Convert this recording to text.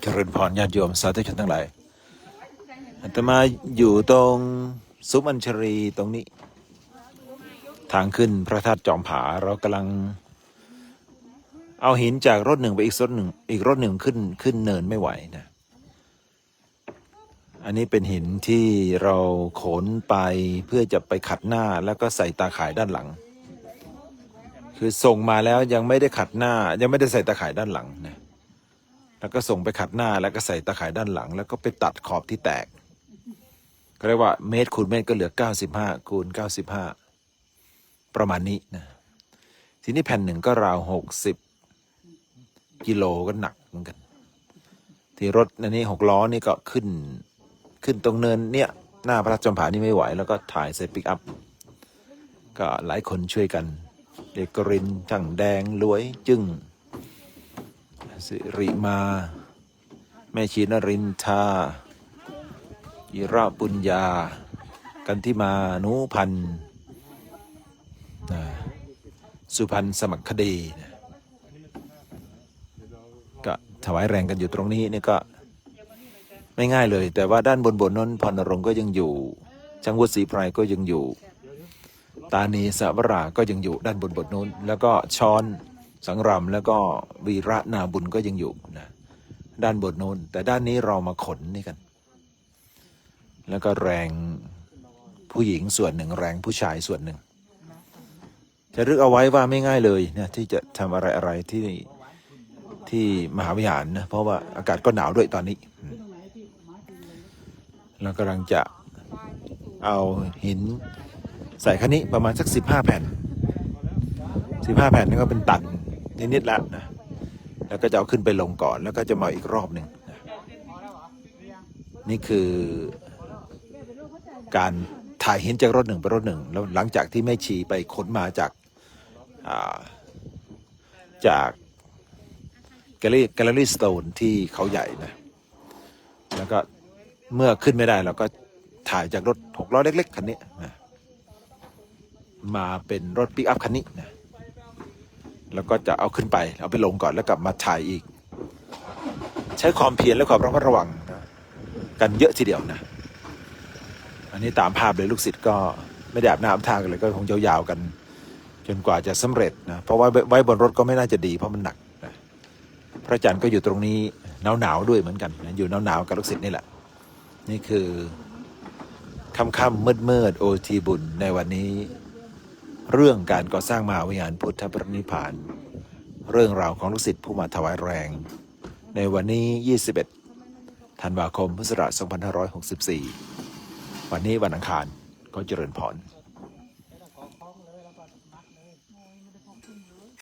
เจริญพรญาติโยมสาธุชนทั้งหลายอาตมาอยู่ตรงซุ้มอัญชรีตรงนี้ ทางขึ้นพระธาตุจอมผาเรากำลัง เอาหินจากรถหนึ่งไปอีกรถหนึ่งอีกรถหนึ่งขึ้นขึ้นเนินไม่ไหวนะ อันนี้เป็นหินที่เราขนไปเพื่อจะไปขัดหน้าแล้วก็ใส่ตาข่ายด้านหลัง คือส่งมาแล้วยังไม่ได้ขัดหน้า ยังไม่ได้ใส่ตาข่ายด้านหลังนะแล้วก็ส่งไปขัดหน้าแล้วก็ใส่ตาข่ายด้านหลัง แล้วก็ไปตัดขอบที่แตกก็เรียกว่าเมตรคูณเมตรก็เหลือ 95คูณ95 ประมาณนี้นะทีนี้แผ่นหนึ่งก็ราว60กิโลก็หนักเหมือนกัน ที่รถอันนี้หกล้อนี่ก็ขึ้นขึ้นตรงเนินเนี่ย หน้าพระราชจอมผานี่ไม่ไหว แล้วก็ถ่ายใส่ปิกอัพก็หลายคนช่วยกัน เด็กกรินช่างแดงรวยจึงสิริมา แม่ชีนรินทายิระปุญญา กันที่มานุพันธ์สุพันธ์สมัครคดีนะก็ถวายแรงกันอยู่ตรงนี้นี่ก็ไม่ง่ายเลย แต่ว่าด้านบนบนนั้นพรณรงก็ยังอยู่ จังหวัดศรีไพรก็ยังอยู่ ตานีสวราก็ยังอยู่ด้านบนบนนู้น แล้วก็ช้อนสังรำแล้วก็วีระนาบุญก็ยังอยู่นะด้านบนนู้น แต่ด้านนี้เรามาขนนี่กัน แล้วก็แรงผู้หญิงส่วนหนึ่งแรงผู้ชายส่วนหนึ่งจะรึกเอาไว้ว่าไม่ง่ายเลยนะที่จะทำอะไรอะไรที่ที่มหาวิหารนะเพราะว่าอากาศก็หนาวด้วยตอนนี้เรากำลังจะเอาหิน ใส่คันนี้ประมาณสักสิบห้าแผ่นสิบห้าแผ่นนี่ก็เป็นตันนิดๆแล้วนะแล้วก็จะเอาขึ้นไปลงก่อนแล้วก็จะมาอีกรอบหนึ่งนะนี่คือการถ่ายหินจากรถหนึ่งไปรถหนึ่งแล้วหลังจากที่แม่ชีไปขนมาจากาจากแกลลี่แกลเลอรี่สโตนที่เขาใหญ่นะแล้วก็เมื่อขึ้นไม่ได้เราก็ถ่ายจากรถหกล้อเล็ก ๆ คันนี้นะ มาเป็นรถปิกอัพคันนี้นะแล้วก็จะเอาขึ้นไปเอาไปลงก่อนแล้วกลับมาถ่ายอีก ใช้ความเพียรและความระมัดระวังนะกันเยอะทีเดียวนะ อันนี้ตามภาพเลยลูกศิษย์ก็ไม่ได้อาบน้ำทางกันเลยก็คงยาวๆกัน จนกว่าจะสำเร็จนะเพราะว่าไว้บนรถก็ไม่น่าจะดีเพราะมันหนักนะพระอาจารย์ก็อยู่ตรงนี้หนาวๆด้วยเหมือนกันนะอยู่หนาวๆกับลูกศิษย์นี่แหละ นี่คือค่ำๆมืดๆโอทีบุญในวันนี้ เรื่องการก่อสร้างมหาวิหารพุทธปรินิพาน เรื่องราวของลูกศิษย์ผู้มาถวายแรง ในวันนี้ 21 ธันวาคมพุทธศักราช2564 วันนี้วันอังคารก็เจริญพร